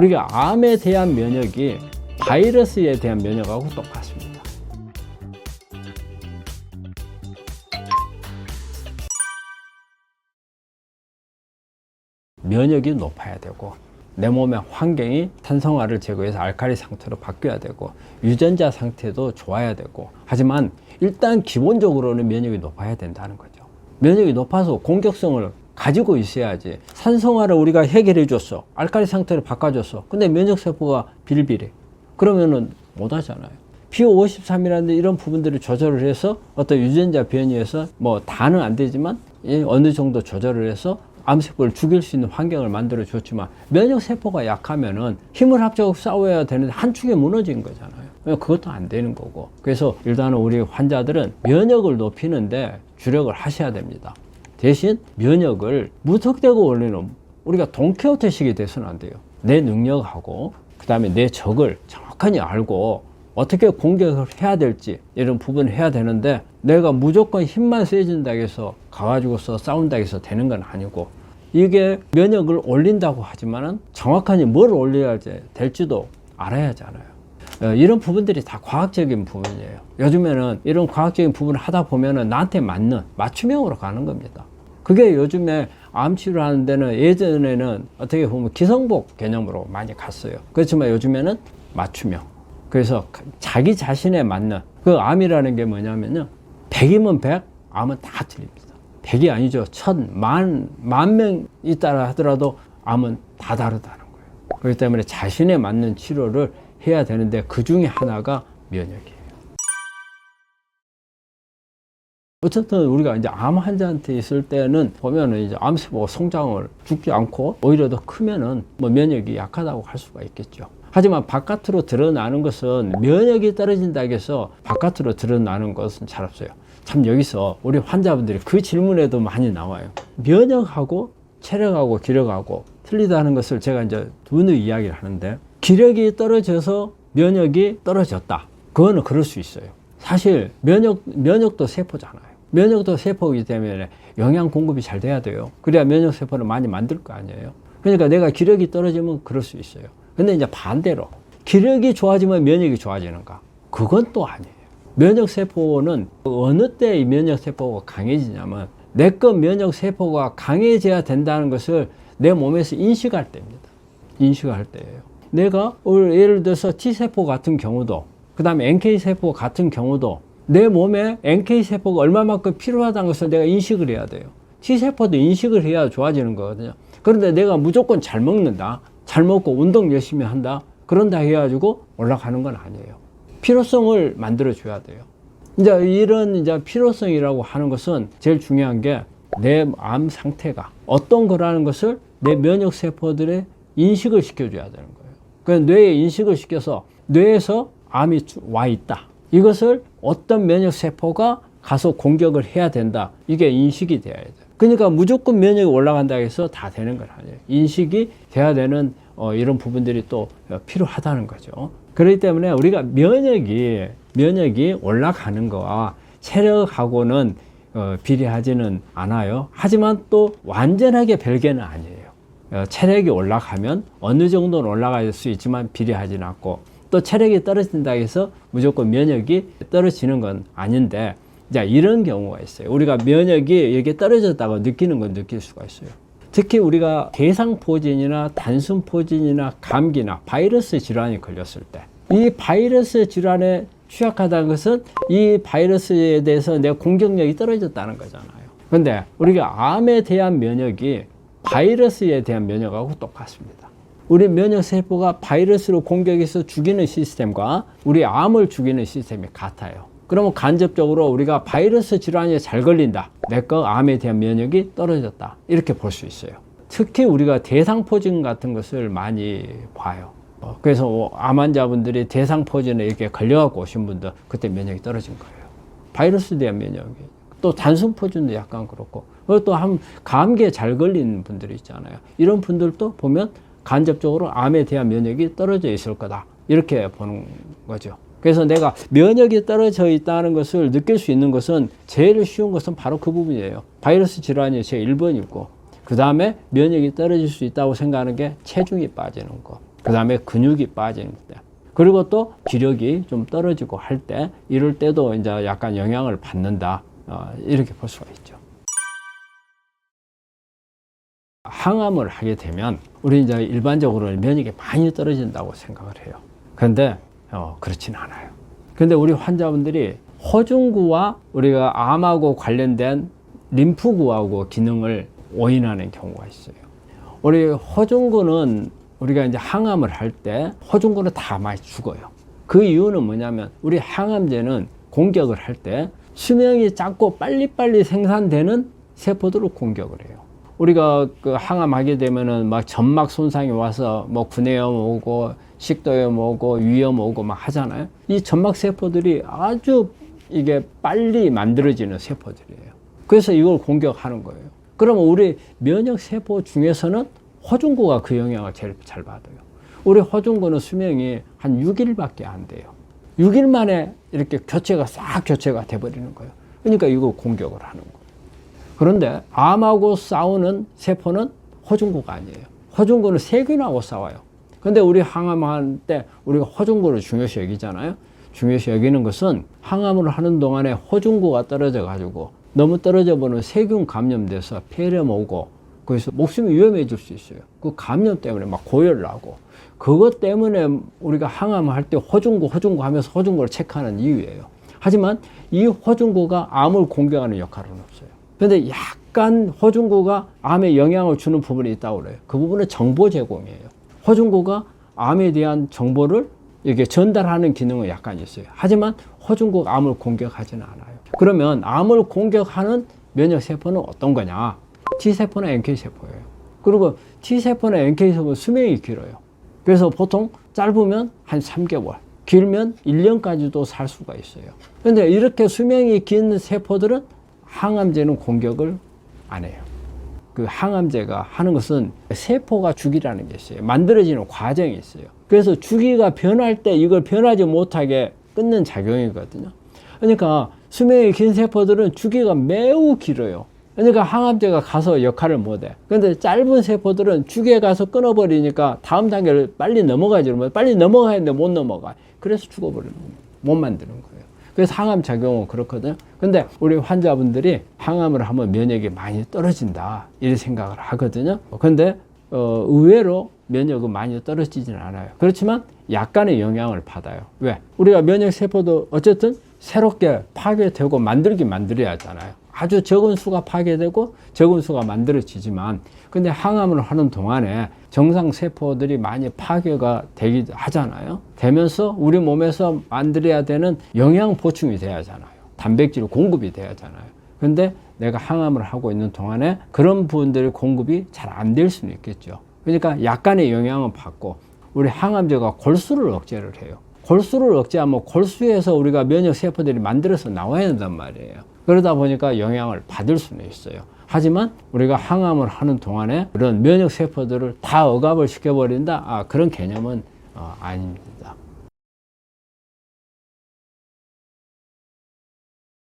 우리가 암에 대한 면역이 바이러스에 대한 면역하고 똑같습니다. 면역이 높아야 되고 내 몸의 환경이 탄성화를 제거해서 알칼리 상태로 바뀌어야 되고 유전자 상태도 좋아야 되고 하지만 일단 기본적으로는 면역이 높아야 된다는 거죠. 면역이 높아서 공격성을 가지고 있어야지 산성화를 우리가 해결해 줬어 알칼리 상태로 바꿔줬어 근데 면역세포가 빌빌해 그러면은 못 하잖아요 P53이라는 이런 부분들을 조절을 해서 어떤 유전자 변이에서 뭐 다는 안 되지만 예, 어느 정도 조절을 해서 암세포를 죽일 수 있는 환경을 만들어 줬지만 면역세포가 약하면은 힘을 합쳐서 싸워야 되는데 한 축에 무너진 거잖아요. 그것도 안 되는 거고. 그래서 일단은 우리 환자들은 면역을 높이는데 주력을 하셔야 됩니다. 대신 면역을 무턱대고 올리는 우리가 돈키호테식이 돼서는 안 돼요. 내 능력하고 그 다음에 내 적을 정확하게 알고 어떻게 공격을 해야 될지 이런 부분을 해야 되는데 내가 무조건 힘만 세진다고 해서 가가지고서 싸운다고 해서 되는 건 아니고 이게 면역을 올린다고 하지만은 정확하게 뭘 올려야 될지도 알아야 하잖아요. 어, 이런 부분들이 다 과학적인 부분이에요. 요즘에는 이런 과학적인 부분을 하다 보면은 나한테 맞는 맞춤형으로 가는 겁니다. 그게 요즘에 암 치료하는 데는 예전에는 어떻게 보면 기성복 개념으로 많이 갔어요. 그렇지만 요즘에는 맞춤형. 그래서 자기 자신에 맞는 그 암이라는 게 뭐냐면요. 100이면 100, 암은 다 틀립니다. 100이 아니죠. 천, 만, 만 명 있다라 하더라도 암은 다 다르다는 거예요. 그렇기 때문에 자신에 맞는 치료를 해야 되는데 그 중에 하나가 면역이에요. 어쨌든 우리가 이제 암 환자한테 있을 때는 보면은 이제 암세포가 성장을 죽지 않고 오히려 더 크면은 뭐 면역이 약하다고 할 수가 있겠죠. 하지만 바깥으로 드러나는 것은 면역이 떨어진다고 해서 바깥으로 드러나는 것은 잘 없어요. 참 여기서 우리 환자분들이 그 질문에도 많이 나와요. 면역하고 체력하고 기력하고 틀리다는 것을 제가 이제 두누 이야기를 하는데 기력이 떨어져서 면역이 떨어졌다. 그거는 그럴 수 있어요. 사실 면역 면역도 세포잖아요. 면역도 세포이기 때문에 영양 공급이 잘 돼야 돼요. 그래야 면역 세포를 많이 만들 거 아니에요. 그러니까 내가 기력이 떨어지면 그럴 수 있어요. 근데 이제 반대로 기력이 좋아지면 면역이 좋아지는가? 그건 또 아니에요. 면역 세포는 어느 때이 면역 세포가 강해지냐면 내 것 면역 세포가 강해져야 된다는 것을 내 몸에서 인식할 때입니다. 인식할 때예요. 내가 예를 들어서 T 세포 같은 경우도 그다음에 NK 세포 같은 경우도 내 몸에 NK 세포가 얼마만큼 필요하다는 것을 내가 인식을 해야 돼요. T 세포도 인식을 해야 좋아지는 거거든요. 그런데 내가 무조건 잘 먹는다. 잘 먹고 운동 열심히 한다. 그런다 해가지고 올라가는 건 아니에요. 필요성을 만들어 줘야 돼요. 이제 이런 이제 필요성이라고 하는 것은 제일 중요한 게 내 암 상태가 어떤 거라는 것을 내 면역 세포들의 인식을 시켜줘야 되는 거예요. 그 뇌에 인식을 시켜서 뇌에서 암이 와 있다. 이것을 어떤 면역 세포가 가서 공격을 해야 된다. 이게 인식이 돼야 돼요. 그러니까 무조건 면역이 올라간다 해서 다 되는 건 아니에요. 인식이 돼야 되는 어, 이런 부분들이 또 필요하다는 거죠. 그렇기 때문에 우리가 면역이 면역이 올라가는 거와 체력하고는 어, 비례하지는 않아요. 하지만 또 완전하게 별개는 아니에요. 어, 체력이 올라가면 어느 정도는 올라갈 수 있지만 비례하지는 않고 또 체력이 떨어진다 해서 무조건 면역이 떨어지는 건 아닌데 자 이런 경우가 있어요. 우리가 면역이 이렇게 떨어졌다고 느끼는 건 느낄 수가 있어요. 특히 우리가 대상포진이나 단순포진이나 감기나 바이러스 질환이 걸렸을 때 이 바이러스 질환에 취약하다는 것은 이 바이러스에 대해서 내 공격력이 떨어졌다는 거잖아요. 근데 우리가 암에 대한 면역이 바이러스에 대한 면역하고 똑같습니다. 우리 면역 세포가 바이러스로 공격해서 죽이는 시스템과 우리 암을 죽이는 시스템이 같아요. 그러면 간접적으로 우리가 바이러스 질환에 잘 걸린다. 내 거 암에 대한 면역이 떨어졌다. 이렇게 볼 수 있어요. 특히 우리가 대상포진 같은 것을 많이 봐요. 어, 그래서 암 환자분들이 대상포진에 이렇게 걸려갖고 오신 분들 그때 면역이 떨어진 거예요. 바이러스에 대한 면역이. 또 단순포진도 약간 그렇고. 그리고 또 한 감기에 잘 걸린 분들이 있잖아요. 이런 분들도 보면 간접적으로 암에 대한 면역이 떨어져 있을 거다. 이렇게 보는 거죠. 그래서 내가 면역이 떨어져 있다는 것을 느낄 수 있는 것은 제일 쉬운 것은 바로 그 부분이에요. 바이러스 질환이 제 1번이고, 그 다음에 면역이 떨어질 수 있다고 생각하는 게 체중이 빠지는 거. 그 다음에 근육이 빠지는 때. 그리고 또 기력이 좀 떨어지고 할 때, 이럴 때도 이제 약간 영향을 받는다. 어, 이렇게 볼 수가 있죠. 항암을 하게 되면 우리 이제 일반적으로 면역이 많이 떨어진다고 생각을 해요. 그런데 어, 그렇진 않아요. 근데 우리 환자분들이 허중구와 우리가 암하고 관련된 림프구하고 기능을 오인하는 경우가 있어요. 우리 허중구는 우리가 이제 항암을 할 때 허중구는 다 많이 죽어요. 그 이유는 뭐냐면 우리 항암제는 공격을 할 때 수명이 짧고 빨리빨리 생산되는 세포들을 공격을 해요. 우리가 그 항암하게 되면은 막 점막 손상이 와서 뭐 구내염 오고 식도염 오고 위염 오고 막 하잖아요. 이 점막 세포들이 아주 이게 빨리 만들어지는 세포들이에요. 그래서 이걸 공격하는 거예요. 그러면 우리 면역 세포 중에서는 허중구가 그 영향을 제일 잘 받아요. 우리 허중구는 수명이 한 6일밖에 안 돼요. 6일 만에 이렇게 교체가 싹 교체가 돼버리는 거예요. 그러니까 이걸 공격을 하는 거예요. 그런데 암하고 싸우는 세포는 허중구가 아니에요. 허중구는 세균하고 싸워요. 근데 우리 항암할 때 우리가 허중구를 중요시 여기잖아요. 중요시 여기는 것은 항암을 하는 동안에 허중구가 떨어져 가지고 너무 떨어져 버리면 세균 감염돼서 폐렴 오고 그래서 목숨이 위험해질 수 있어요. 그 감염 때문에 막 고열 나고 그것 때문에 우리가 항암을 할때 허중구 허중구 하면서 허중구를 체크하는 이유예요. 하지만 이 허중구가 암을 공격하는 없어요. 근데 약간 허중구가 암에 영향을 주는 부분이 있다고 그래요. 그 부분은 정보 제공이에요. 허중구가 암에 대한 정보를 이렇게 전달하는 기능은 약간 있어요. 하지만 허중구가 암을 공격하지는 않아요. 그러면 암을 공격하는 면역 세포는 어떤 거냐? T세포나 NK세포예요. 그리고 T세포나 NK세포 수명이 길어요. 그래서 보통 짧으면 한 3개월, 길면 1년까지도 살 수가 있어요. 그런데 이렇게 수명이 긴 세포들은 항암제는 공격을 안 해요. 그 항암제가 하는 것은 세포가 주기라는 게 있어요. 만들어지는 과정이 있어요. 그래서 주기가 변할 때 이걸 변하지 못하게 끊는 작용이거든요. 그러니까 수명이 긴 세포들은 주기가 매우 길어요. 그러니까 항암제가 가서 역할을 못해. 근데 짧은 세포들은 주기에 가서 끊어버리니까 다음 단계를 빨리 넘어가지 못 빨리 넘어가야 되는데 못 넘어가. 그래서 죽어버리는 거예요. 못 만드는 거예요. 그래서 항암 작용은 그렇거든요. 근데 우리 환자분들이 항암을 하면 면역이 많이 떨어진다. 이런 생각을 하거든요. 근데 어, 의외로 면역은 많이 떨어지지는 않아요. 그렇지만 약간의 영향을 받아요. 왜? 우리가 면역 세포도 어쨌든 새롭게 파괴되고 만들긴 만들어야 하잖아요. 아주 적은 수가 파괴되고 적은 수가 만들어지지만 근데 항암을 하는 동안에 정상 세포들이 많이 파괴가 되기 하잖아요. 되면서 우리 몸에서 만들어야 되는 영양 보충이 돼야 하잖아요. 단백질 공급이 돼야 하잖아요. 근데 내가 항암을 하고 있는 동안에 그런 부분들의 공급이 잘 안 될 수는 있겠죠. 그러니까 약간의 영향은 받고 우리 항암제가 골수를 억제를 해요. 골수를 억제하면 골수에서 우리가 면역 세포들이 만들어서 나와야 된단 말이에요. 그러다 보니까 영향을 받을 수는 있어요. 하지만 우리가 항암을 하는 동안에 그런 면역 세포들을 다 억압을 시켜버린다? 아, 그런 개념은 어, 아닙니다.